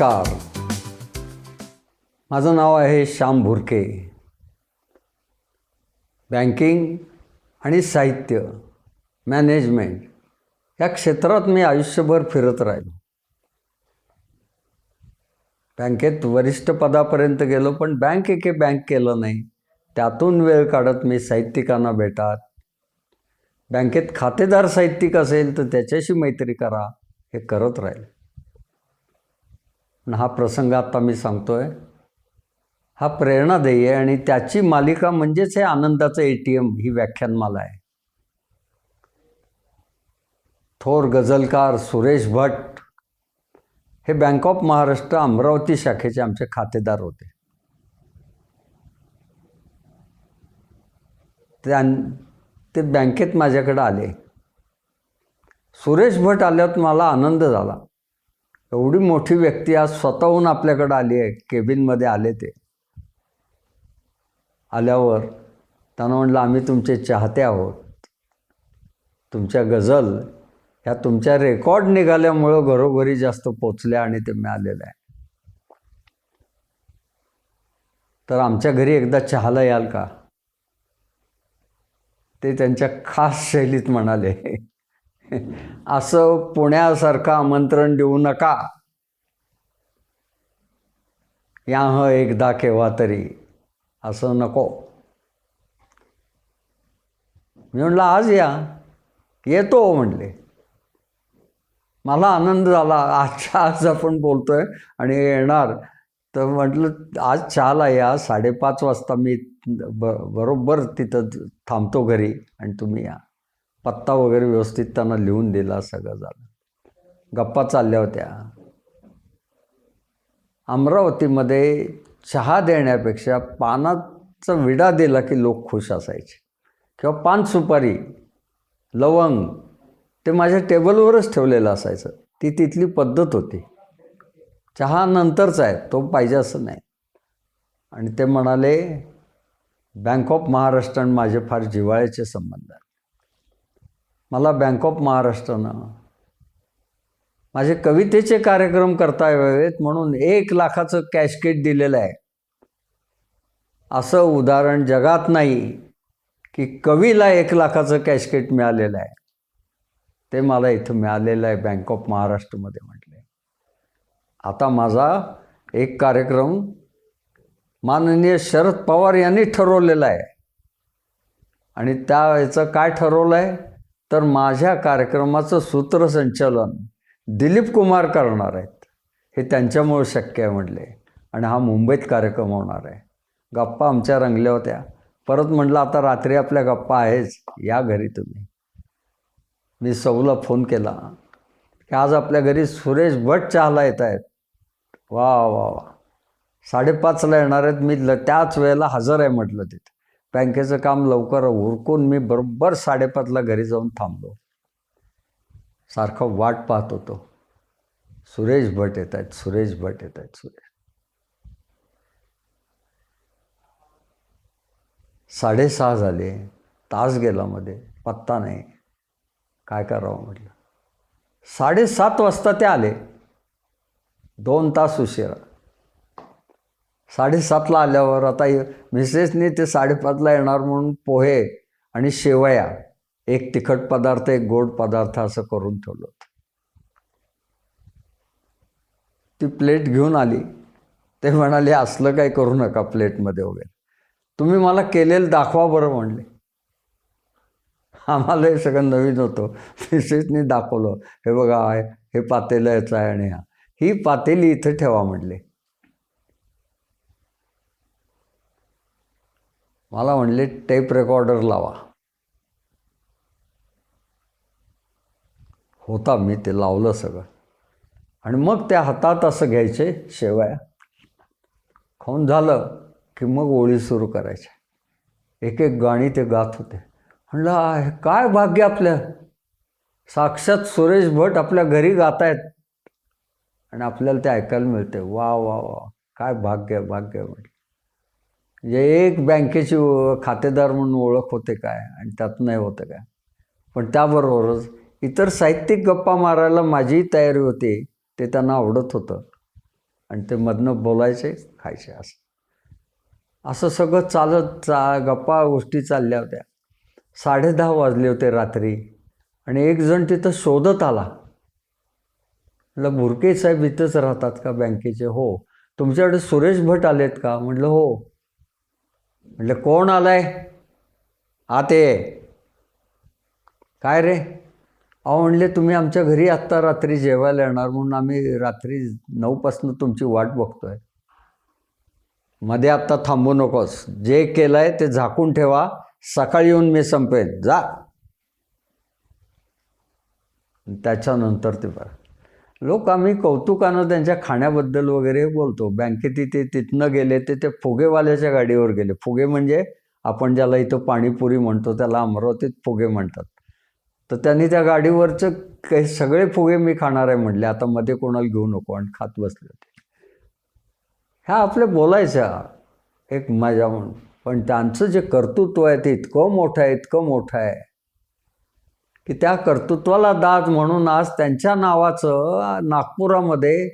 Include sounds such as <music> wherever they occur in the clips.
नमस्कार. माझं नाव आहे श्याम भुरके. बँकिंग आणि साहित्य मॅनेजमेंट या क्षेत्रात मी आयुष्यभर फिरत राहिलो. बँकेत वरिष्ठ पदापर्यंत गेलो पण बँक एके बँक केलं नाही. त्यातून वेळ काढत मी साहित्यिकांना भेटात. बँकेत खातेदार साहित्यिक असेल तर त्याच्याशी मैत्री करा हे करत राहील. पण हा प्रसंग आत्ता मी सांगतोय. हा प्रेरणादायी आहे आणि त्याची मालिका म्हणजेच हे आनंदाचं ए टी एम ही व्याख्यानमाला आहे. थोर गझलकार सुरेश भट हे बँक ऑफ महाराष्ट्र अमरावती शाखेचे आमचे खातेदार होते. त्यां ते बँकेत माझ्याकडे आले. सुरेश भट आल्यावर मला आनंद झाला. एवढी मोठी व्यक्ती आज स्वतःहून आपल्याकडे आली आहे केबिनमध्ये आले ते. आल्यावर त्यांना म्हटलं आम्ही तुमचे चाहते आहोत. तुमच्या गझल ह्या तुमच्या रेकॉर्ड निघाल्यामुळं घरोघरी जास्त पोचल्या आणि ते मिळालेलं आहे. तर आमच्या घरी एकदा चहाला याल का? ते त्यांच्या खास शैलीत म्हणाले. <laughs> असं पुण्यासारखं आमंत्रण देऊ नका. या ह एकदा केव्हा तरी. असं नको. मी म्हटलं आज या. येतो म्हणले. मला आनंद झाला. आजच्या आज आपण बोलतोय आणि येणार. तर म्हटलं आज चहाला या. साडेपाच वाजता मी ब बरोबर तिथं थांबतो घरी आणि तुम्ही या. पत्ता वगैरे व्यवस्थित त्यांना लिहून दिला सगळं झालं. गप्पा चालल्या होत्या. अमरावतीमध्ये चहा देण्यापेक्षा पानाचा विडा दिला की लोक खुश असायचे. किंवा पान सुपारी लवंग ते माझ्या टेबलवरच ठेवलेलं असायचं. ती तिथली पद्धत होती. चहा नंतरचा आहे तो पाहिजे असं नाही. आणि ते म्हणाले बँक ऑफ महाराष्ट्र आणि माझे फार जिव्हाळ्याचे संबंध आहेत. मला बँक ऑफ महाराष्ट्रानं माझे कवितेचे कार्यक्रम करता यावेत म्हणून एक लाखाचं कॅशकेट दिलेलं आहे. असं उदाहरण जगात नाही की कवीला एक लाखाचं कॅशकेट मिळालेलं आहे. ते मला इथं मिळालेलं आहे बँक ऑफ महाराष्ट्रमध्ये म्हटले आता माझा एक कार्यक्रम माननीय शरद पवार यांनी ठरवलेला आहे. आणि त्या याचं काय ठरवलं आहे तर माझ्या कार्यक्रमाचं सूत्रसंचालन दिलीप कुमार करणार आहेत. हे त्यांच्यामुळे शक्य आहे म्हटले आणि हा मुंबईत कार्यक्रम होणार आहे. गप्पा आमच्या रंगल्या होत्या. परत म्हटलं आता रात्री आपल्या गप्पा आहेच. या घरी तुम्ही. मी सौला फोन केला. की आज आपल्या घरी सुरेश भट चहाला येत आहेत. वा वा वा. साडेपाचला येणार आहेत. मी ल त्याच वेळेला हजर आहे म्हटलं तिथे. बँकेचं काम लवकर उरकून मी बरोबर साडेपाचला घरी जाऊन थांबलो. सारखं वाट पाहत होतो. सुरेश भट येत आहेत सुरेश भट येत आहेत सुरेश. साडेसहा झाले तास गेला मध्ये पत्ता नाही. काय करावं म्हटलं? साडेसात वाजता ते आले. दोन तास उशिरा. साडेसातला आल्यावर आता मिसेसने ते साडेपाचला येणार म्हणून पोहे आणि शेवया एक तिखट पदार्थ एक गोड पदार्थ असं करून ठेवलं होतं. ती प्लेट घेऊन आली. ते म्हणाले असलं काही करू नका प्लेटमध्ये वगैरे. तुम्ही मला केलेलं दाखवा बरं म्हणले. आम्हाला हे सगळं नवीन होतं. मिसेसनी दाखवलं हे बघा हे पातेलं याचं आहे आणि हा. ही पातेली इथं ठेवा म्हणले. मला म्हणले टेप रेकॉर्डर लावा. होता मी ते लावलं सगळं. आणि मग त्या हातात असं घ्यायचे शेवया. खाऊन झालं की मग ओळी सुरू करायच्या. एक एक गाणी ते गात होते. म्हणलं काय भाग्य आपल्या. साक्षात सुरेश भट आपल्या घरी गात आहेत आणि आपल्याला ते ऐकायला मिळते. वा वा वा. काय भाग्य भाग्य म्हटलं. म्हणजे एक बँकेची खातेदार म्हणून ओळख होते काय आणि त्यात नाही होतं काय? पण त्याबरोबरच इतर साहित्यिक गप्पा मारायला माझीही तयारी होती ते त्यांना आवडत होतं. आणि ते मधनं बोलायचे खायचे असं. असं सगळं चालत चा गप्पा गोष्टी चालल्या होत्या. साडेदहा वाजले होते रात्री आणि एक जण तिथं शोधत आला. म्हटलं भुरके साहेब इथंच राहतात का बँकेचे? हो. तुमच्याकडे सुरेश भट आलेत का? म्हटलं हो. म्हटलं कोण आलाय? आत. ये काय रे? अहो म्हणले तुम्ही आमच्या घरी आत्ता रात्री जेवायला येणार म्हणून आम्ही रात्री नऊपासून तुमची वाट बघतोय. मध्ये आत्ता थांबू नकोस. जे केलं आहे ते झाकून ठेवा. सकाळी येऊन मी संपेन. जा. त्याच्यानंतर ते बरं लोक आम्ही कौतुकानं त्यांच्या खाण्याबद्दल वगैरे बोलतो. बँकेत ते तिथनं गेले ते ते फुगेवाल्याच्या गाडीवर गेले. फुगे म्हणजे आपण ज्याला इथं पाणीपुरी म्हणतो त्याला अमरावतीत फुगे म्हणतात. तर त्यांनी त्या गाडीवरचं काही सगळे फुगे मी खाणार आहे म्हटले. आता मध्ये कोणाला घेऊ नको आणि खात बसले होते ह्या आपल्या बोलायच्या. एक मजा म्हणून. पण त्यांचं जे कर्तृत्व आहे ते इतकं मोठं आहे इतकं मोठं आहे. की त्या कर्तृत्वाला दाद म्हणून आज त्यांच्या नावाचं नागपुरामध्ये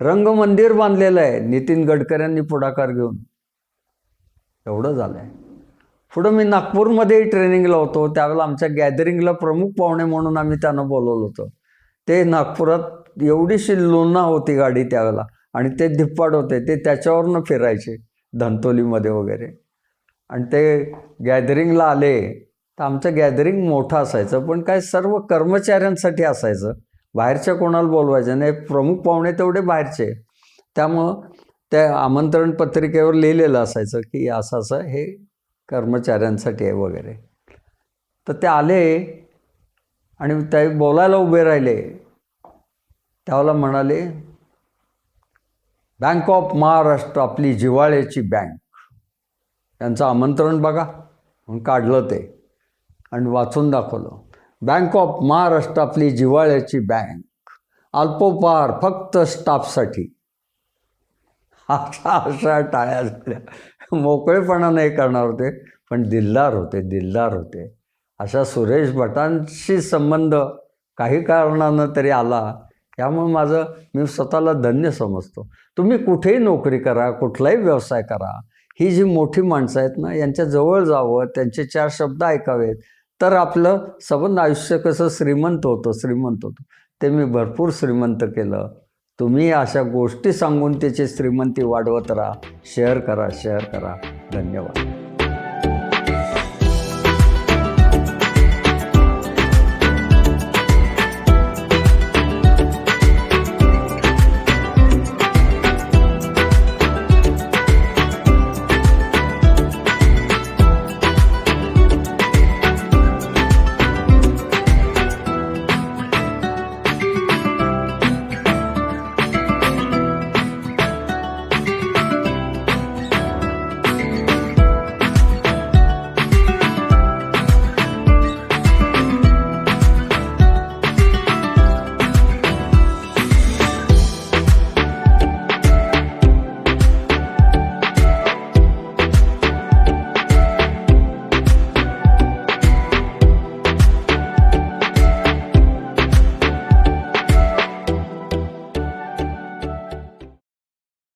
रंगमंदिर बांधलेलं आहे. नितीन गडकऱ्यांनी पुढाकार घेऊन. एवढं झालं आहे पुढं मी नागपूरमध्येही ट्रेनिंगला होतो. त्यावेळेला आमच्या गॅदरिंगला प्रमुख पाहुणे म्हणून आम्ही त्यांना बोलवलं होतं. ते नागपुरात एवढीशी लोणा होती गाडी त्यावेळेला. आणि ते धिप्पाड होते. ते त्याच्यावरनं फिरायचे. धंतोलीमध्ये वगैरे. आणि ते गॅदरिंगला आले. तर आमचं गॅदरिंग मोठं असायचं पण काय सर्व कर्मचाऱ्यांसाठी असायचं. बाहेरच्या कोणाला बोलवायचं नाही. प्रमुख पाहुणे तेवढे बाहेरचे. त्यामुळं त्या आमंत्रण पत्रिकेवर लिहिलेलं असायचं की असं असं हे कर्मचाऱ्यांसाठी आहे वगैरे. तर ते आले आणि ते बोलायला उभे राहिले. त्याला म्हणाले बँक ऑफ महाराष्ट्र आपली जिव्हाळ्याची बँक यांचं आमंत्रण बघा. म्हणून काढलं ते. आणि वाचून दाखवलं. बँक ऑफ महाराष्ट्र आपली जिव्हाळ्याची बँक अल्पोपहार फक्त स्टाफसाठी अशा अशा टाळ्या झाल्या. मोकळेपणा नाही करणार होते पण दिलदार होते दिलदार होते. अशा सुरेश भटांशी संबंध काही कारणानं तरी आला. त्यामुळे माझं मी स्वतःला धन्य समजतो. तुम्ही कुठेही नोकरी करा कुठलाही व्यवसाय करा. ही जी मोठी माणसं आहेत ना यांच्या जवळ जावं त्यांचे चार शब्द ऐकावेत. तर आपलं संबंध आयुष्य कसं श्रीमंत होतं श्रीमंत होतं. ते मी भरपूर श्रीमंत केलं. तुम्ही अशा गोष्टी सांगून त्याची श्रीमंती वाढवत राहा. शेअर करा शेअर करा. धन्यवाद.